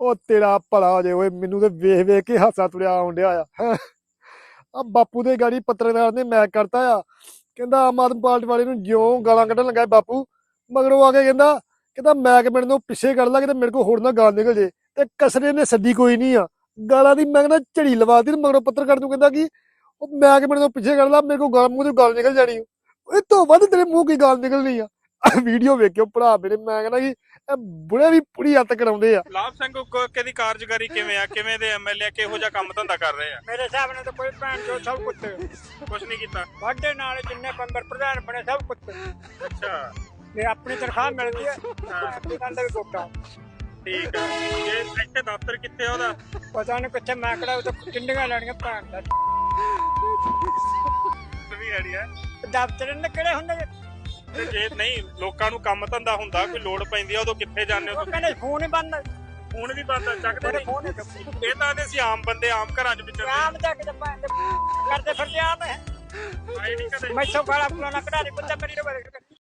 ਉਹ ਤੇਰਾ ਭਲਾ ਹੋ ਜੇ ਓਏ, ਮੈਨੂੰ ਤੇ ਵੇਖ ਵੇਖ ਕੇ ਹਾਸਾ ਤੁਰਿਆ ਆਉਣ ਡਿਆ ਆ। ਆ ਬਾਪੂ ਦੇ ਗਾੜੀ ਪੱਤਰਕਾਰ ਨੇ ਮੈਂ ਕਰਤਾ ਆ। ਕਹਿੰਦਾ ਆਮ ਆਦਮੀ ਪਾਰਟੀ ਵਾਲੇ ਨੂੰ ਜਿਉਂ ਗਾਲਾਂ ਕੱਢਣ ਲੱਗਾ ਬਾਪੂ। ਮਗਰੋਂ ਆ ਕੇ ਕਹਿੰਦਾ ਕਹਿੰਦਾ ਮੈਕ ਮੇਰੇ ਨੂੰ ਪਿੱਛੇ ਕੱਢ ਲਾ ਕਿਤੇ ਮੇਰੇ ਕੋਲ ਹੋਰ ਨਾ ਗਾਲ ਨਿਕਲ ਜੇ। ਤੇ ਕਸਰੇ ਨੇ ਸੱਦੀ ਕੋਈ ਨਹੀਂ ਆ। ਗਾਲਾਂ ਦੀ ਮੈਂ ਕਹਿੰਦਾ ਝੜੀ ਲਵਾਤੀ ਮਗਰੋਂ ਪੱਤਰਕਾਰ ਨੂੰ ਕਹਿੰਦਾ ਕਿ ਉਹ ਮੈਕ ਮੇਰੇ ਤੋਂ ਪਿੱਛੇ ਕੱਢ ਲਾ, ਮੇਰੇ ਕੋਲ ਗਾਲ ਮੂੰਹ ਤੋਂ ਗਾਲ ਨਿਕਲ ਜਾਣੀ ਇਹ ਤੋਂ ਵੱਧ ਤੇਰੇ ਮੂੰਹ ਕੀ ਗਾਲ ਨਿਕਲਣੀ ਆ? ਵੀਡੀਓ ਵੇਖਿਓ ਭਰਾ ਮੇਰੇ ਮੈਂ ਕਹਿੰਦਾ ਕਿ ਇਹ ਬੁੜੇ ਵੀ ਪੂਰੀ ਹੱਤ ਕਰਾਉਂਦੇ ਆ। ਲਾਭ ਸਿੰਘ ਕੋਕੇ ਦੀ ਕਾਰਜਕਾਰੀ ਕਿਵੇਂ ਆ? ਕਿਵੇਂ ਦੇ ਐਮਐਲਏ ਕਿਹੋ ਜਿਹਾ ਕੰਮ ਧੰਦਾ ਕਰ ਰਹੇ ਆ? ਮੇਰੇ ਹਿਸਾਬ ਨਾਲ ਤਾਂ ਕੋਈ ਭੈਣ ਜੋ ਸਭ ਕੁੱਤੇ ਕੁਝ ਨਹੀਂ ਕੀਤਾ। ਵਾਢੇ ਨਾਲ ਜਿੰਨੇ ਬੰਬਰ ਪ੍ਰਧਾਨ ਬਣੇ ਸਭ ਕੁੱਤੇ ਅੱਛਾ। ਤੇ ਆਪਣੀ ਤਨਖਾਹ ਮਿਲਦੀ ਹੈ। ਆਪਣੀ ਗੱਲ ਦਾ ਵੀ ਕੋਟਾ ਠੀਕ ਆ। ਇਹ ਇੱਥੇ ਦਫ਼ਤਰ ਕਿੱਥੇ ਆ ਉਹਦਾ? ਪਤਾ ਨਹੀਂ ਕਿੱਥੇ ਮੈਂ ਕਿਹੜਾ ਉਹ ਤਾਂ ਚਿੰਡੀਆਂ ਲੈਣੀਆਂ ਭੈਣ ਦਾ। ਵੀ ਹੈੜੀ ਆ। ਦਫ਼ਤਰ ਨੇ ਕਿਹੜੇ ਹੁੰਦੇ? ਨੇ? ਤੇ ਜੇ ਨਹੀਂ ਲੋਕਾਂ ਨੂੰ ਕੰਮ ਧੰਦਾ ਹੁੰਦਾ ਕੋਈ ਲੋੜ ਪੈਂਦੀ ਆ ਉਦੋਂ ਕਿੱਥੇ ਜਾਂਦੇ ਹੋ ਉਹ ਕਹਿੰਦੇ ਫੋਨ ਹੀ ਬੰਦ ਹੁਣ ਵੀ ਬੰਦ ਆ, ਚੱਕਦੇ ਮੇਰੇ ਨਹੀਂ। ਫੋਨ ਹੀ ਇਹ ਤਾਂ ਅਸੀਂ ਆਮ ਬੰਦੇ ਆਮ ਘਰਾਂ 'ਚ ਵਿਚਰਦੇ ਆਮ ਜਾ ਕੇ ਤਾਂ ਕਰਦੇ ਫਿਰਦੇ ਆਮ ਹੈ ਆਏ ਨਹੀਂ ਕਦੇ। ਮੈਥੋਂ ਗਾਲਾਂ ਕਢਾ ਦੇ ਪੁੱਤ ਮੇਰੀ ਰੋਵੇ।